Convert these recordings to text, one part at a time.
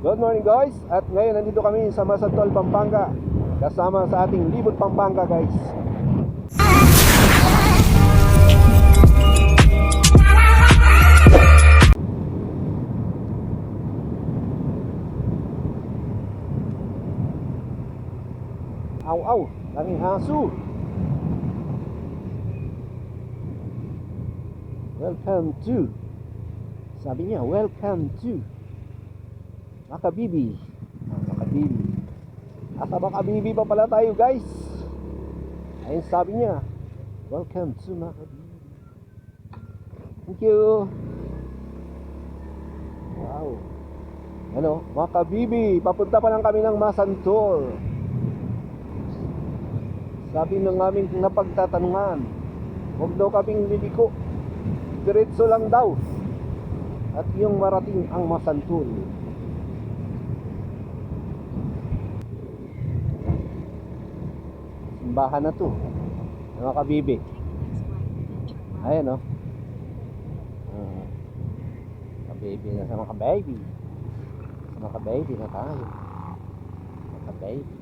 Good morning guys. At ngayon nandito kami sa Masantol, Pampanga. Kasama sa ating Libot, Pampanga guys. Aw aw, daming aso Welcome to. Sabi niya, welcome to Makabibi Makabibi Asa Makabibi pa pala tayo guys. Ayun sabi niya Welcome to Makabibi Thank you. Wow. Ano, Makabibi Papunta pa lang kami ng Masantol. Sabi ng aming napagtatanungan Huwag daw kaming liliko. Diretso lang daw. At yung marating ang Masantol simbahan na to. Mga kabibi. Ayan o uh, kabibi na sa mga baby sa mga baby na tayo. Mga baby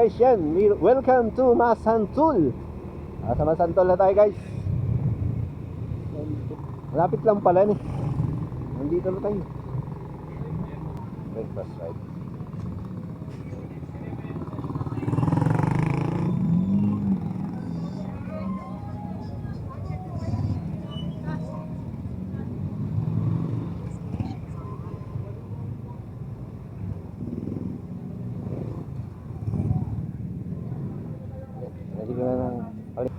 guys, yan. We- Welcome to Masantul. Ah, sa Masantul na tayo guys. Malapit lang pala ni. Nandito na tayo. Breakfast right. Ready ko na ng palit.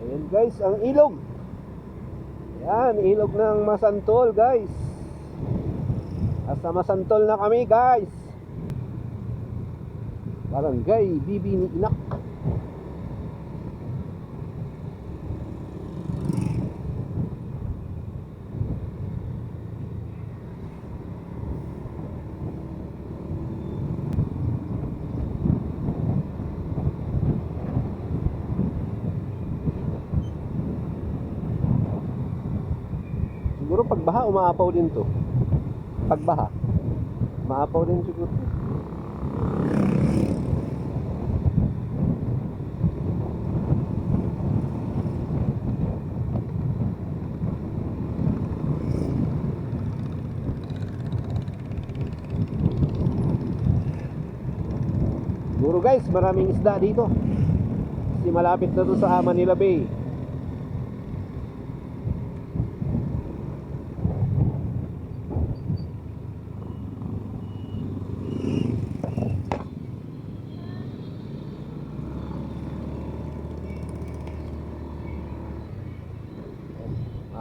Ayan guys, ang ilog. Yan, ilog ng Masantol guys. Nasa Masantol na kami guys. Barangay Bibi ni Inak. Siguro pagbaha umaapaw din to. Pagbaha. Maapaw din siguro. Siguro guys, maraming isda dito. Kasi malapit na to sa Manila Bay.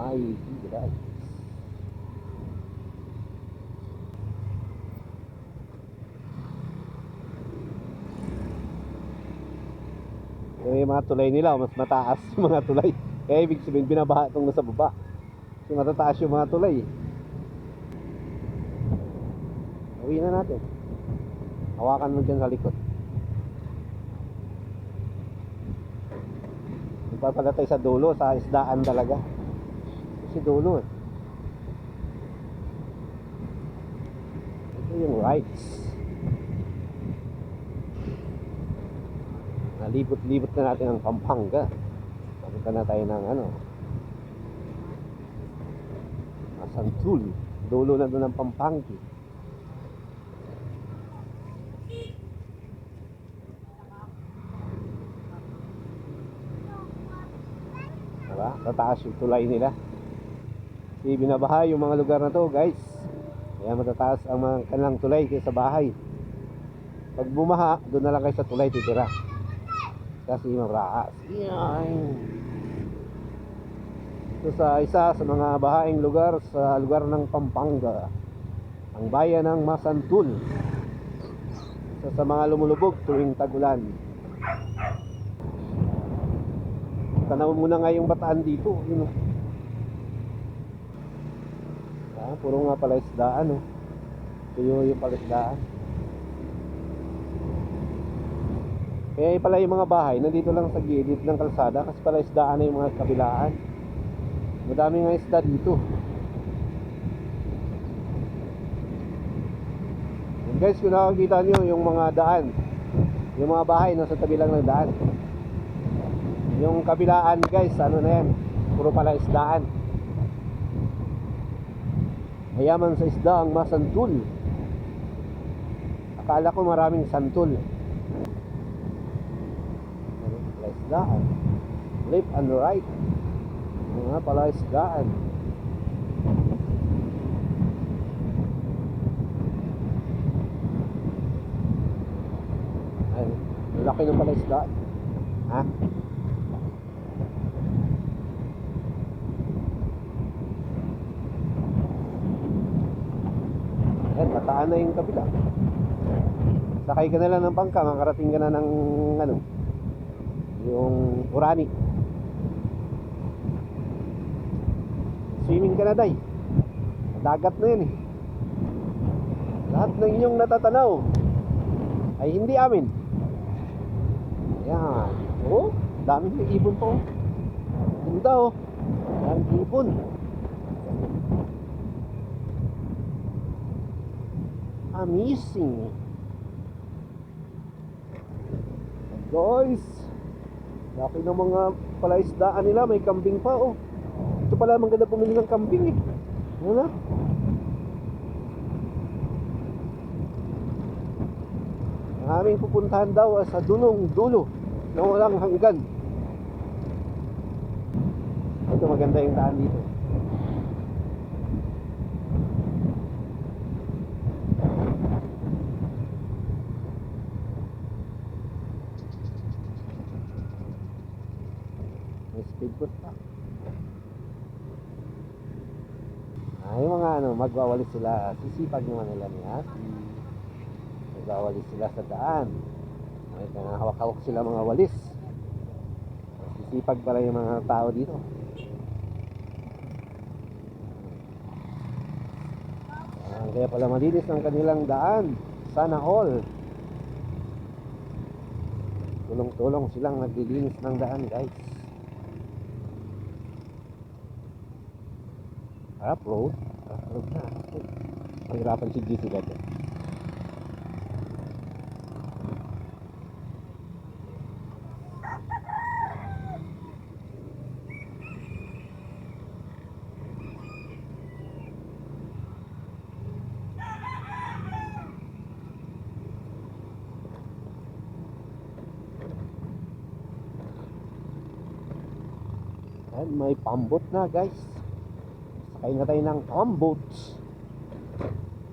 Ay, guys. Yung mga tulay nila, mas mataas yung mga tulay. Kaya ibig sabihin, binabaha itong nasa baba. Kasi matataas yung mga tulay. Uwi na natin. Hawakan mo dyan sa likod. Iba pala tayo sa dulo, sa isdaan talaga. Kasi dulo eh. Ito yung rights. Nalibot-libot na natin ang Pampanga. Papunta na tayo ng ano. Masantul. Dulo na doon ng Pampangi. Diba? Tataas yung tulay nila. Kasi binabaha yung mga lugar na to guys. Kaya matataas ang mga kanilang tulay kaysa bahay. Pag bumaha, doon na lang kayo sa tulay titira kasi mataas. Yan. Ito sa isa sa mga bahaing lugar sa lugar ng Pampanga. Ang bayan ng Masantul. Isa sa mga lumulubog tuwing tagulan. Tanaw muna nga yung bataan dito. Yun. Ah, puro nga pala isdaan. Oh. Tuyo yung pala isdaan. Kaya yung pala yung mga bahay, nandito lang sa gilid ng kalsada kasi pala isdaan na yung mga kabilaan. Madami nga isda dito. And guys, kung nakakita nyo yung mga daan, yung mga bahay nasa tabi lang ng daan. Yung kabilaan guys, ano na yan, puro pala isdaan. Mayaman sa isda ang masantul. Akala ko maraming santul. Ano, pala isdaan. Left and right. Mga pala isdaan. Ay, laki ng pala. Ha? Ayan, bataan na yung kabila. Sakay ka na lang ng bangka, makarating ka na ng ano, yung Urani. Swimming ka na, day. Dagat na yun eh. Lahat ng inyong natatanaw ay hindi amin. Ayan. Oh, daming ibon po. Ganda oh. Daming ibon. Amazing. Guys, laki ng mga palaisdaan nila, may kambing pa oh. Ito pala maganda pumili ng kambing eh. Ano na? Ang aming pupuntahan daw sa dulong dulo na walang hanggan. Ito maganda yung daan dito. Speedboat pa. Ah, yung mga ano, magwawalis sila. Sisipag naman nila ni Ate. Magwawalis sila sa daan. May hawak-hawak sila mga walis. Sisipag pala yung mga tao dito. Ah, kaya pala malinis ang kanilang daan. Sana all. Tulong-tulong silang naglilinis ng daan, guys. Harap road. Harap road na. Mahirapan si GC dati. Ayan, may pambot na guys. Sakay na tayo ng pambot.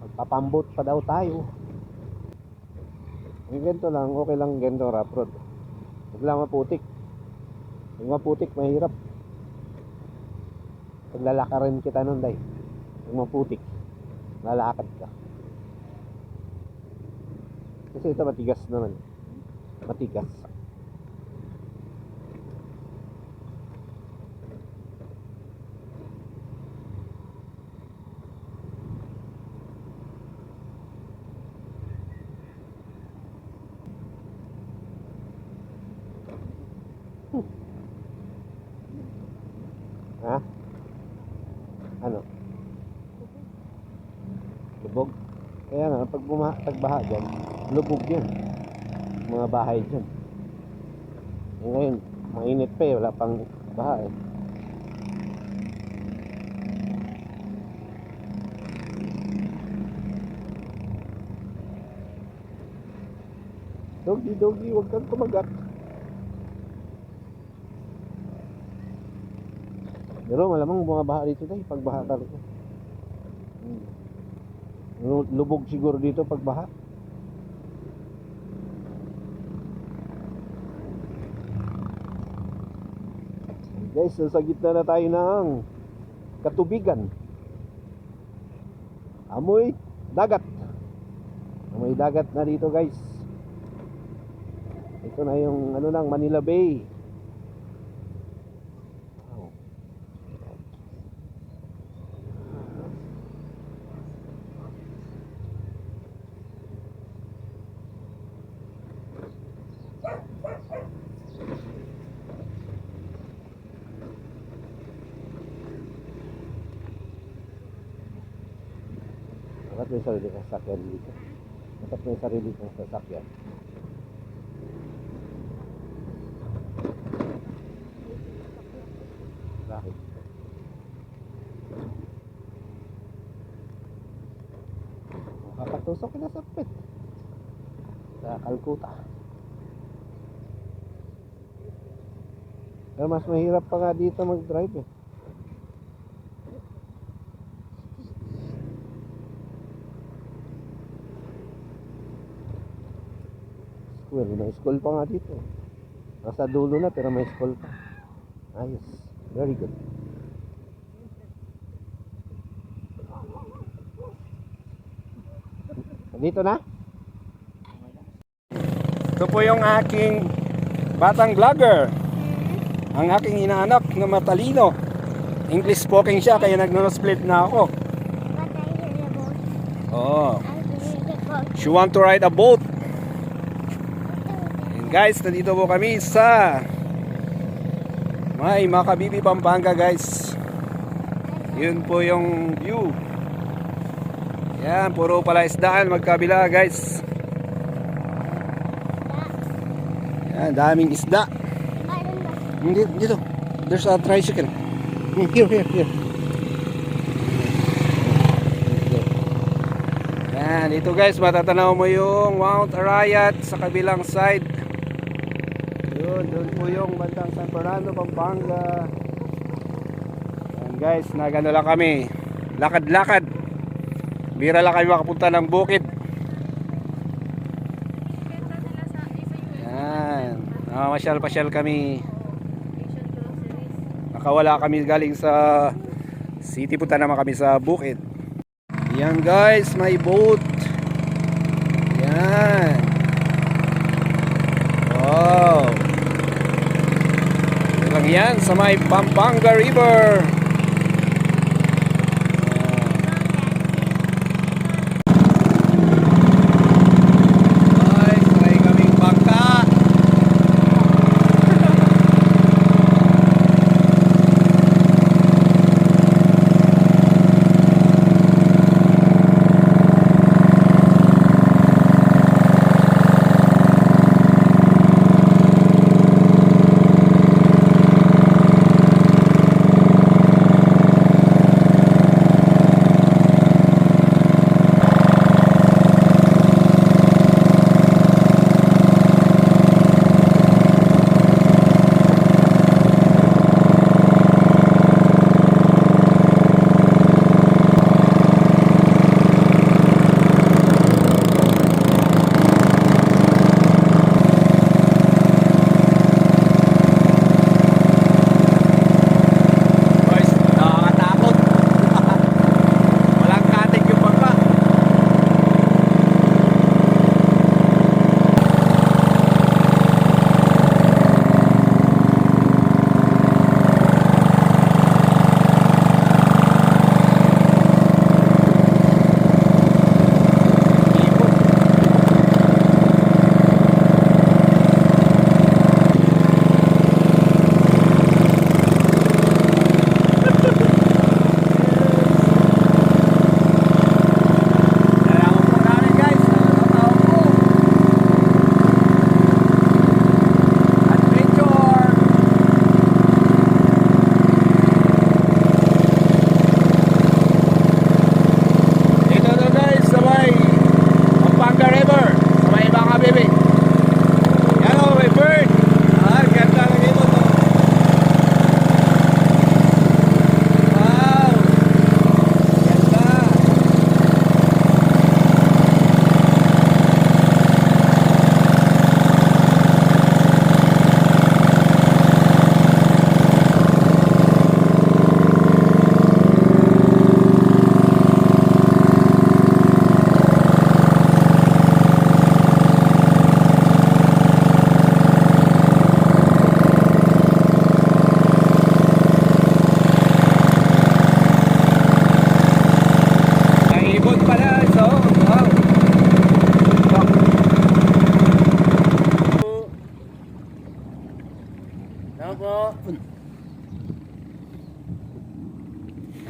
Magpapambot pa daw tayo. Yung ganito lang, okay lang ganito rough road. Huwag lang maputik. Yung maputik, mahirap. Paglalakarin kita nun, day. Yung maputik, lalakad ka. Kasi ito matigas naman. Matigas. Ha? Ano? Lubog? Kaya nga, pag buma, tagbaha dyan, lubog yan. Mga bahay dyan. Eh, ngayon, mainit pa eh, wala pang baha eh. Doggy, doggy, huwag kang kumagat. Pero malamang bumabaha dito tayo pag baha talaga. Hmm. Lu- Lubog siguro dito pag baha. Guys, nasa gitna na tayo ng katubigan. Amoy dagat. Amoy dagat na dito guys. Ito na yung ano lang Manila Bay. Dapat may sarili kang sasakyan dito. Dapat may sarili kang sasakyan. Bakit? Makapatusok ka na sa pit. Sa Calcutta. Pero mas mahirap pa nga dito mag-drive eh. School, may school pa nga dito. Nasa dulo na pero may school pa. Ayos. Very good. Dito na? Ito po yung aking batang vlogger. Ang aking inaanak na matalino. English speaking siya kaya nagno-split na ako. Oh, she want to ride a boat. Guys, nandito po kami sa may Makabibi, Pampanga guys. Yun po yung view. Yan, puro pala isdaan magkabila guys. Yan, daming isda. Hindi, dito. There's a tricycle. Here, here, here. Yan, dito guys, matatanaw mo yung Mount Arayat sa kabilang side. Yun, doon po yung bandang San Fernando, Pampanga. Yan guys, nagano lang kami. Lakad-lakad. Bira lang kami makapunta ng bukid. Yan. Namasyal-pasyal kami. Nakawala kami galing sa city. Punta naman kami sa bukid. Yan guys, may boat. Yan. Wow. Ito lang yan sa may Pampanga River.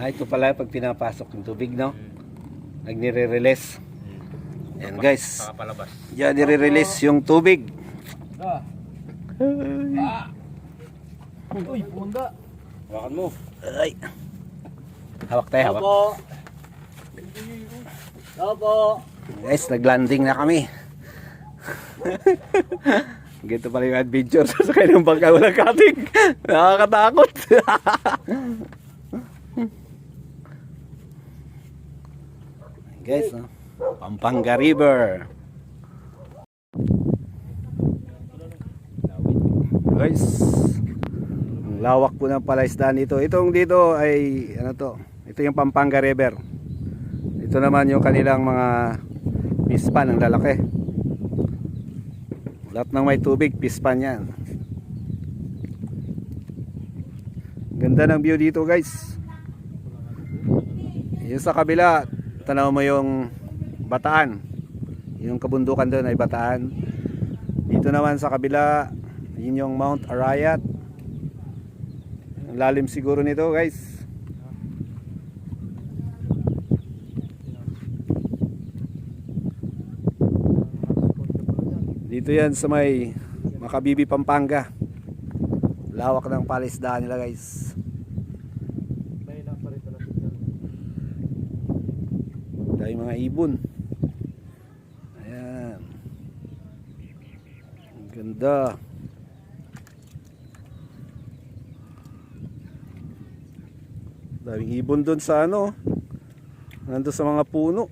Ah, ito pala pag pinapasok yung tubig, no? Nagni-release. Ayan guys. Palabas. Diyan nire-release yung tubig. Uy, punda. Hawakan mo. Ay. Hawak tayo, hawak. Opo. Opo. Guys, naglanding na kami. Ganito pala yung adventure sa sakay ng bangka walang katig. Nakakatakot. Guys, no? Pampanga River. Guys, ang lawak po ng palaisdaan dito. Itong dito ay ano to? Ito yung Pampanga River. Ito naman yung kanilang mga pispan ang lalaki. Lahat ng may tubig, pispan yan. Ganda ng view dito guys. Yung sa kabila, tanaw mo yung bataan. Yung kabundukan doon ay bataan. Dito naman sa kabila, yun yung Mount Arayat. Lalim siguro nito guys. Dito yan sa may Makabibi, Pampanga. Lawak ng palisdaan nila guys. Dahil mga ibon. Ayan. Ang ganda. Daming ibon doon sa ano. Nandun sa mga puno.